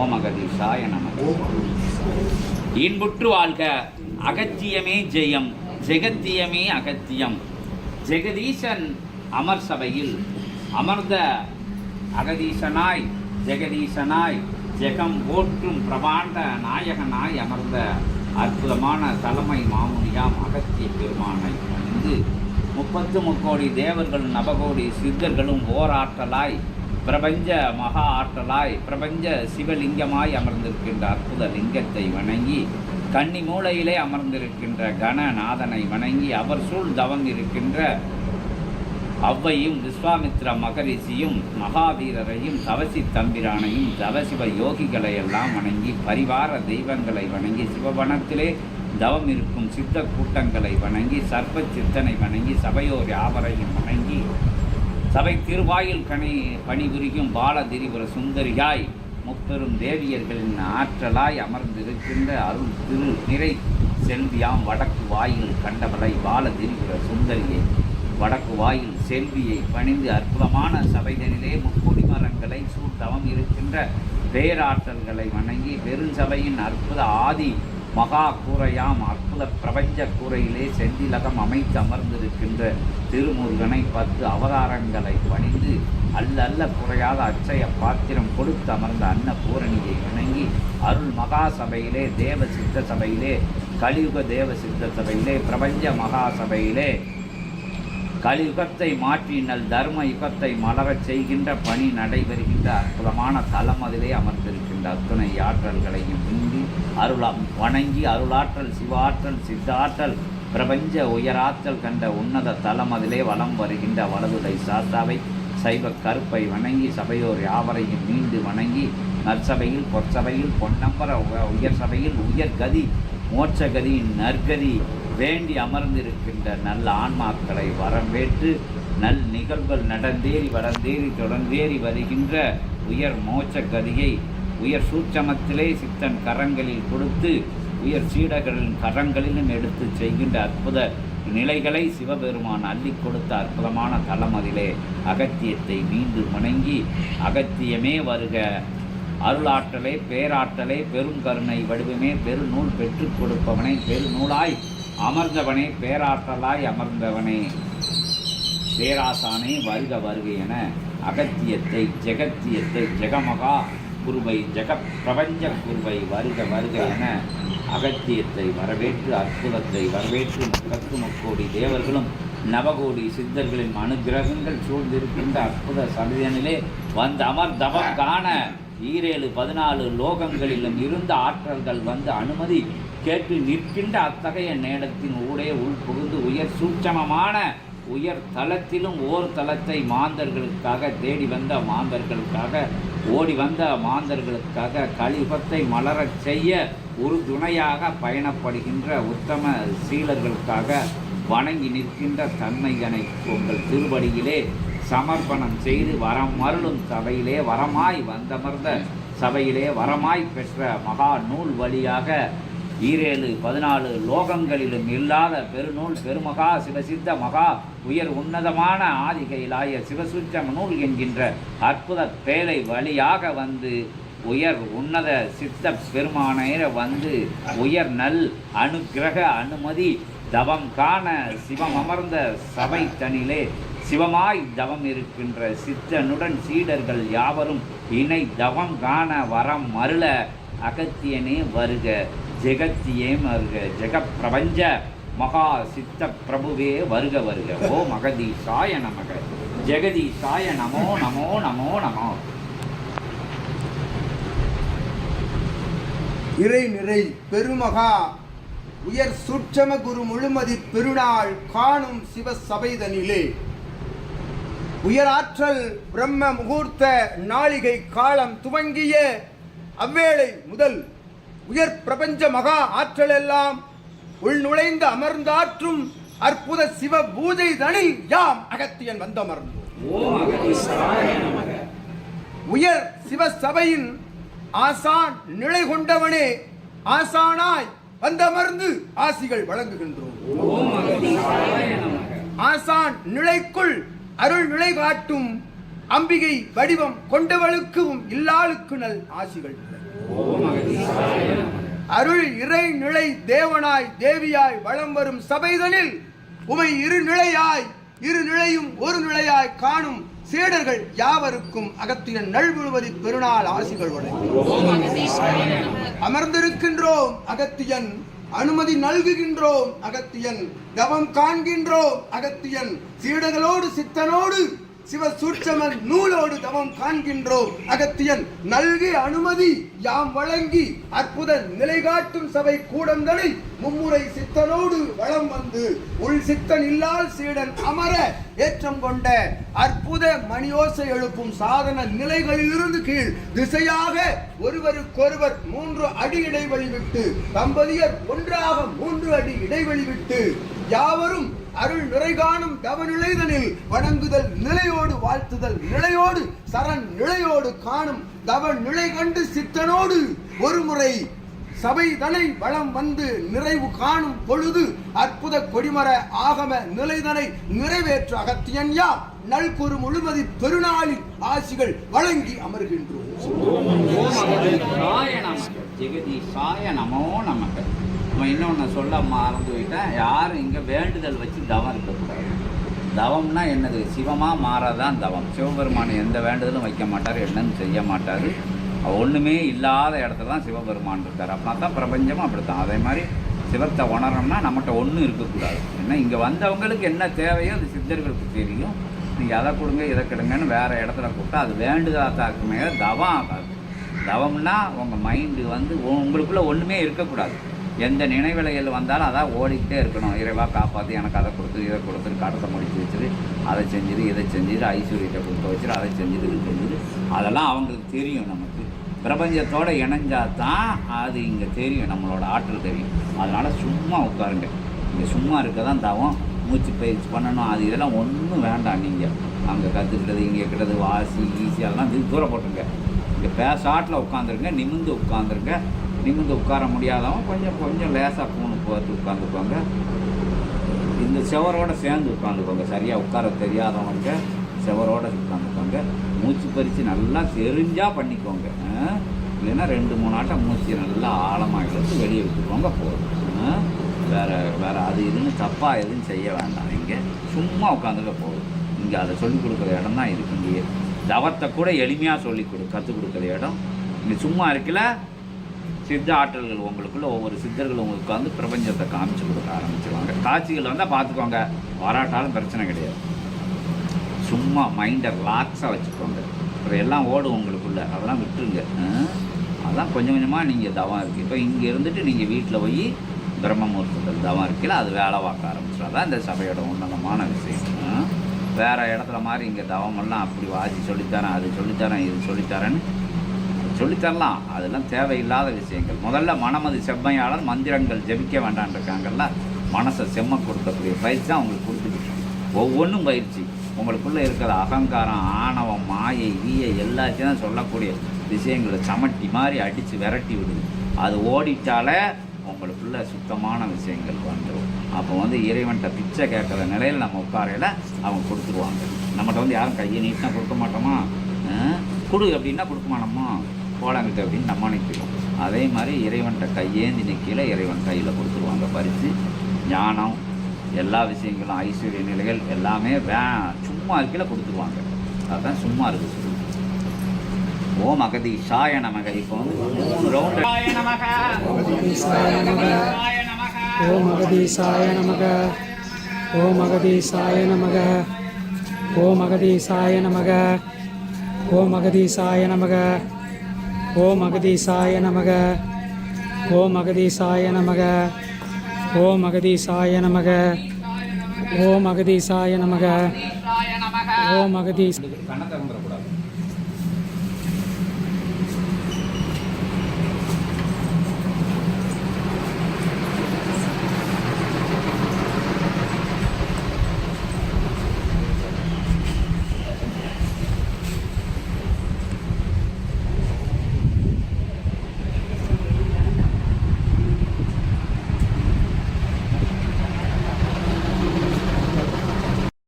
ஓம் சாய நம இன்புற்று வாழ்க அகத்தியமே ஜெயம் ஜெகத்தியமே அகத்தியம். ஜெகதீசன் அமர் சபையில் அமர்ந்த அகதீசனாய் ஜெகதீசனாய் ஜெகம் ஓற்றும் பிரபாண்ட நாயகனாய் அமர்ந்த அற்புதமான தலைமை மாமுனியாம் அகத்திய பெருமானை வந்து முப்பத்து முக்கோடி தேவர்களும் நவகோடி சித்தர்களும் ஓராற்றலாய் பிரபஞ்ச மகா ஆற்றலாய் பிரபஞ்ச சிவலிங்கமாய் அமர்ந்திருக்கின்ற அற்புத லிங்கத்தை வணங்கி கன்னி மூலையிலே அமர்ந்திருக்கின்ற கணநாதனை வணங்கி அவர் சூழ் தவம் இருக்கின்ற அவ்வையும் விஸ்வாமித்ர மகரிஷியும் மகாவீரரையும் தவசி தம்பிரானையும் தவசிவ யோகிகளை எல்லாம் வணங்கி பரிவார தெய்வங்களை வணங்கி சிவவனத்திலே தவம் இருக்கும் சித்த கூட்டங்களை வணங்கி சர்ப்ப சித்தனை வணங்கி சபையோர் யாவரையும் வணங்கி சபை திருவாயில் கணி பணிபுரியும் பாலதிரிபுர சுந்தரியாய் முப்பெரும் தேவியர்களின் ஆற்றலாய் அமர்ந்திருக்கின்ற அருள் திரு நிறை செல்வியாம் வடக்கு வாயில் கண்டவளை பாலதிரிபுர சுந்தரியை. வடக்கு வாயில் செல்வியை பணிந்து அற்புதமான சபைகளிலே முக்கொடி மரங்களை சூழ்தவம் இருக்கின்ற பேராற்றல்களை வணங்கி பெருஞ்சபையின் அற்புத ஆதி மகா கூரையாம் அற்புத பிரபஞ்ச கூரையிலே செந்திலகம் அமைத்து அமர்ந்திருக்கின்ற திருமுருகனை பத்து அவதாரங்களை பணிந்து அல்ல அல்ல குறையாத அச்சய பாத்திரம் கொடுத்து அமர்ந்த அன்ன பூரணியை வணங்கி அருள் மகா சபையிலே தேவ சித்த சபையிலே கலியுக தேவ சித்த சபையிலே பிரபஞ்ச மகா சபையிலே கலியுகத்தை மாற்றி நல் தர்ம யுகத்தை மலரச் செய்கின்ற பணி நடைபெறுகின்ற அற்புதமான தலம் அதிலே அமர்ந்திருக்கின்ற அத்துணை ஆற்றல்களையும் அருளாம். வணங்கி அருளாற்றல் சிவாற்றல் சித்தாற்றல் பிரபஞ்ச உயராற்றல் கண்ட உன்னத தலம் அதிலே வலம் வருகின்ற வலதுடை சாத்தாவை சைவ கருப்பை வணங்கி சபையோர் யாவரையும் மீண்டு வணங்கி நற்சபையில் பொற்சபையில் பொன்னம்பர உ- உயர் சபையில் உயர் கதி மோட்சகதி நற்கதி வேண்டி அமர்ந்திருக்கின்ற நல்ல ஆன்மாக்களை வரவேற்று நல் நிகழ்வுகள் நடந்தேறி வளர்ந்தேறி தொடர்ந்தேறி வருகின்ற உயர் மோட்ச கதியை உயர் சூட்சமத்திலே சித்தன் கரங்களில் கொடுத்து உயர் சீடர்களின் கரங்களிலும் எடுத்து செய்கின்ற அற்புத நிலைகளை சிவபெருமான் அள்ளி கொடுத்த அற்புதமான தலம் அதிலே அகத்தியத்தை மீண்டும் வணங்கி அகத்தியமே வருக. அருளாற்றலே பேராற்றலே பெருங்கருணை வடிவமே பெருநூல் பெற்றுக் கொடுப்பவனே பெருநூலாய் அமர்ந்தவனே பேராற்றலாய் அமர்ந்தவனே. பேராசானே வருக வருக என அகத்தியத்தை ஜெகத்தியத்தை ஜெகமகா குருவை ஜெகப் பிரபஞ்ச குருவை வருக வருக என அகத்தியத்தை வரவேற்று அற்புதத்தை வரவேற்று முப்பத்து முக்கோடி தேவர்களும் நவகோடி சித்தர்களின் அனுகிரகங்கள் சூழ்ந்திருக்கின்ற அற்புத சமிதனிலே வந்து அமர் தவம் காண ஈரேழு பதினாலு லோகங்களிலும் இருந்த ஆற்றல்கள் வந்து அனுமதி கேட்டு நிற்கின்ற அத்தகைய நேரத்தின் ஊடே உள் புகுந்து உயர் சூட்சமமான உயர் தளத்திலும் ஓர் தளத்தை மாந்தர்களுக்காக தேடி வந்த மாந்தர்களுக்காக ஓடி வந்த மாந்தர்களுக்காக கலிபத்தை மலரச் செய்ய உறுதுணையாக பயணப்படுகின்ற உத்தம சீலர்களுக்காக வணங்கி நிற்கின்ற தன்மையனை உங்கள் திருவடியிலே சமர்ப்பணம் செய்து வரம் மருளும் சபையிலே வரமாய் வந்தமர்ந்த சபையிலே வரமாய் பெற்ற மகா நூல் வழியாக ஈரேழு பதினாலு லோகங்களிலும் இல்லாத பெருநூல் பெருமகா சிவசித்த மகா உயர் உன்னதமான ஆதிகையிலாய சிவசுச்சம நூல் என்கின்ற அற்புத பேலை வழியாக வந்து உயர் உன்னத சித்த பெருமானேர வந்து உயர் நல் அனுக்கிரக அனுமதி தவம் காண சிவம் அமர்ந்த சபை தனிலே சிவமாய் தவம் இருக்கின்ற சித்தனுடன் சீடர்கள் யாவரும் இணை தவம் காண வரம் மருள அகத்தியனே வருக. ஜெகத்தியே வருக ஜெக பிரபஞ்ச மகா சித்த பிரபுவே வருக வருக. ஓ மகதீசாய நமக ஜெகதீசாய நமோ நமோ நமோ நமோ. இறை நிறை பெருமகா உயர் சுற்றம குரு முழுமதி பெருநாள் காணும் சிவ சபைதனிலே உயராற்றல் பிரம்ம முகூர்த்த நாளிகை காலம் துவங்கிய அவ்வேளை முதல் உயர் பிரபஞ்ச மகா ஆற்றல் எல்லாம் உள் நுழைந்து அமர்ந்தாற்றும் அற்புத சிவ பூஜை தனில் யாம் அகத்தியன் வந்தமர்ந்தோம் உயர் சிவ சபையின் ஆசான் நிலை கொண்டவனே ஆசானாய் வந்தமர்ந்து ஆசிகள் வழங்குகின்றோம். ஆசான் நிலைக்குள் அருள் நிலை காட்டும் அம்பிகை வடிவம் கொண்டவளுக்கும் இல்லாளுக்கு நல் ஆசிகள் ஓம் அருள் இறை நிலை தேவனாய் தேவியாய் வலம் வரும் சபைதனில் உமை இரு நிலையாய் இரு நிலையும் ஒரு நிலையாய் காணும் சீடர்கள் யாவருக்கும் அகத்தியன் நல்விழுவதி பெருநாள் ஆசிகள் அமர்ந்திருக்கின்றோம் அகத்தியன் அனுமதி நல்குகின்றோம் அகத்தியன் தவம் காண்கின்றோம் அகத்தியன் சீடர்களோடு சித்தனோடு சிவ சூட்சமன் நூலோடு தவம் காண்கின்றோம். அகத்தியன் நல்கி அனுமதி யாம் வழங்கி அற்புத நிலை காட்டும் சபை கூடங்களை மும்முறை சித்தனோடு வளம் வந்து உள் சித்தன் இல்லால் சீடன் அமர ஏற்றம் கொண்ட அற்புத மணியோசை எழுப்பும் சாதன நிலைகளிலிருந்து கீழ் திசையாக ஒருவருக்கொருவர் மூன்று அடி இடைவெளி விட்டு தம்பதியர் ஒன்றாக மூன்று அடி இடைவெளி விட்டு யாவரும் அருள் நிறை காணும் தவநிலைதனில் வணங்குதல் நிலையோடு வாழ்த்துதல் நிலையோடு சரண் நிலையோடு காணும் தவ நிலை கண்டு சித்தனோடு ஒருமுறை சபை தனை வளம் வந்து நிறைவு காணும் பொழுது அற்புத கொடிமர ஆகம நிலைதனை நிறைவேற்று அகத்தியன் யார்? நல்குறு முழுமதி பெருநாளி ஆசிகள் வழங்கி அமர்கின்றோம். ஓம் நமக நமோ நமக. நம்ம இன்னொன்று சொல்ல மறந்து போயிட்டேன் யாரும் இங்கே வேண்டுதல் வச்சு தவம் இருக்கக்கூடாது. தவம்னா என்னது? சிவமாக மாறாதான் தவம். சிவபெருமான் எந்த வேண்டுதலும் வைக்க மாட்டார் என்னன்னு செய்ய மாட்டார். ஒன்றுமே இல்லாத இடத்துல தான் சிவபெருமான் இருக்கார். அப்படின்னா தான் பிரபஞ்சமும் அப்படித்தான். அதே மாதிரி சிவத்தை உணரணும்னா நம்மகிட்ட ஒன்றும் இருக்கக்கூடாது. ஏன்னா இங்கே வந்தவங்களுக்கு என்ன தேவையோ அது சித்தர்களுக்கு தெரியும். நீங்கள் அதை கொடுங்க இதை கொடுங்கன்னு வேறு இடத்துல கூப்பிட்டா அது வேண்டுதாத்தாக்குமே தவம் ஆகாது. தவம்னா உங்கள் மைண்டு வந்து உங்களுக்குள்ளே ஒன்றுமே இருக்கக்கூடாது. எந்த நினைவிலைகள் வந்தாலும் அதான் ஓடிக்கிட்டே இருக்கணும். இறைவா காப்பாற்றி எனக்கு அதை கொடுத்து இதை கொடுத்து கடத்தை முடிச்சு வச்சுரு அதை செஞ்சுரு இதை செஞ்சுரு ஐஸ்வர்யத்தை கொடுத்து வச்சுரு அதை செஞ்சுரு இது செஞ்சுரு. அதெல்லாம் அவங்களுக்கு தெரியும் நமக்கு. பிரபஞ்சத்தோடு இணைஞ்சா தான் அது இங்கே தெரியும் நம்மளோட ஆற்றல் தெரியும். அதனால் சும்மா உட்காருங்க. இங்கே சும்மா இருக்க தான் தவம். மூச்சு பயிற்சி பண்ணணும் அது இதெல்லாம் ஒன்றும் வேண்டாம் நீங்கள் அங்கே கற்றுக்கிட்டது இங்கே இருக்கிறது வாசி ஈஸி அதெல்லாம் இது தூரம் போட்டுருங்க. இங்கே பேசாட்டில் உட்காந்துருங்க நிமிந்து உட்காந்துருங்க நிமிந்து உட்கார முடியாதவங்க கொஞ்சம் கொஞ்சம் லேசாக பூணு பார்த்து உட்காந்துக்குவாங்க இந்த செவரோடு சேர்ந்து உட்காந்துக்கோங்க சரியாக உட்கார தெரியாதவங்க செவரோடு உட்காந்துக்கோங்க மூச்சு பறித்து நல்லா தெரிஞ்சால் பண்ணிக்கோங்க. இல்லைன்னா ரெண்டு மூணு ஆட்டம் மூச்சு நல்லா ஆழமாக இழுத்து வெளியே விட்டுக்கோங்க போதும். வேறு வேறு அது இதுன்னு தப்பாக எதுவும் செய்ய வேண்டாம். இங்கே சும்மா உட்காந்துக்க போதும். இங்கே அதை சொல்லிக் கொடுக்குற இடம் தான் இருக்கு இங்கேயே. தவத்தை கூட எளிமையாக சொல்லி கொடு கற்றுக் கொடுக்குற இடம். இங்கே சும்மா இருக்கல சித்த ஆற்றல்கள் உங்களுக்குள்ள ஒவ்வொரு சித்தர்கள் உங்களுக்கு உட்காந்து பிரபஞ்சத்தை காமிச்சு கொடுக்க ஆரம்பிச்சிருவாங்க. காட்சிகள் வந்தால் பார்த்துக்கோங்க வராட்டாலும் பிரச்சனை கிடையாது. சும்மா மைண்டை ரிலாக்ஸாக வச்சுக்கோங்க. அப்புறம் எல்லாம் ஓடும் உங்களுக்குள்ள. அதெல்லாம் விட்டுருங்க. அதான் கொஞ்சம் கொஞ்சமாக நீங்கள் தவம் இருக்குது இப்போ இங்கே இருந்துட்டு நீங்கள் வீட்டில் போய் பிரம்மமூர்த்தத்தில் தவம் இருக்கல அது வேலை பார்க்க ஆரம்பிச்சிடும் அதான் இந்த சபையோட உன்னதமான விஷயம். வேறு வேற இடத்துல மாதிரி இங்கே தவமெல்லாம் அப்படி வாசி சொல்லித்தரேன் அது சொல்லித்தரேன் இது சொல்லித்தரேன்னு சொல்லித்தரலாம். அதெல்லாம் தேவையில்லாத விஷயங்கள். முதல்ல மனமது செம்மையாளர் மந்திரங்கள் ஜபிக்க வேண்டாம்னு இருக்காங்கல்ல மனசை செம்ம கொடுக்கக்கூடிய பயிற்சி தான் உங்களுக்கு கொடுத்துக்கிட்டு ஒவ்வொன்றும் பயிற்சி. உங்களுக்குள்ளே இருக்கிற அகங்காரம் ஆணவம் மாயை வீயை எல்லாத்தையும் தான் சொல்லக்கூடிய விஷயங்களை சமட்டி மாதிரி அடித்து விரட்டி விடுது. அது ஓடிட்டாலே உங்களுக்குள்ள சுத்தமான விஷயங்கள் வந்துடும். அப்போ வந்து இறைவன்கிட்ட பிச்சை கேட்குற நிலையில் நம்ம உட்காரையில் அவங்க கொடுத்துருவாங்க. நம்மகிட்ட வந்து யாரும் கையை நீட்டினா கொடுக்க மாட்டோமா? கொடு அப்படின்னா கொடுக்க மாட்டோமா? போலாங்கிட்ட அப்படின்னு நம்ம நிற்கிறோம் அதே மாதிரி இறைவன்கிட்ட கையேந்தி நிற்கையில் இறைவன் கையில் கொடுத்துருவாங்க. பரிசு ஞானம் எல்லா விஷயங்களும் ஐஸ்வர்ய நிலைகள் எல்லாமே வே சும்மா இருக்கையில் கொடுத்துருவாங்க. அதுதான் சும்மா இருக்கு சொல்லு ஓம் அகதி சாய நமக. இப்போ வந்து மூணு ரவுண்டு சாய நமக. ஓம் அகதி சாய நமக. ஓம் அகதீசாய நமக. நமக ஓம் அகதி சாய நமக. ஓம் அகதீசாய நமக. ஓம் அகதீசாய நமக. ஓம் அகதீசாய நமக. ஓம் அகதீசாய நமக. ஓம் அகதீஸ் கண்ணை திறந்துடக்கூடாது.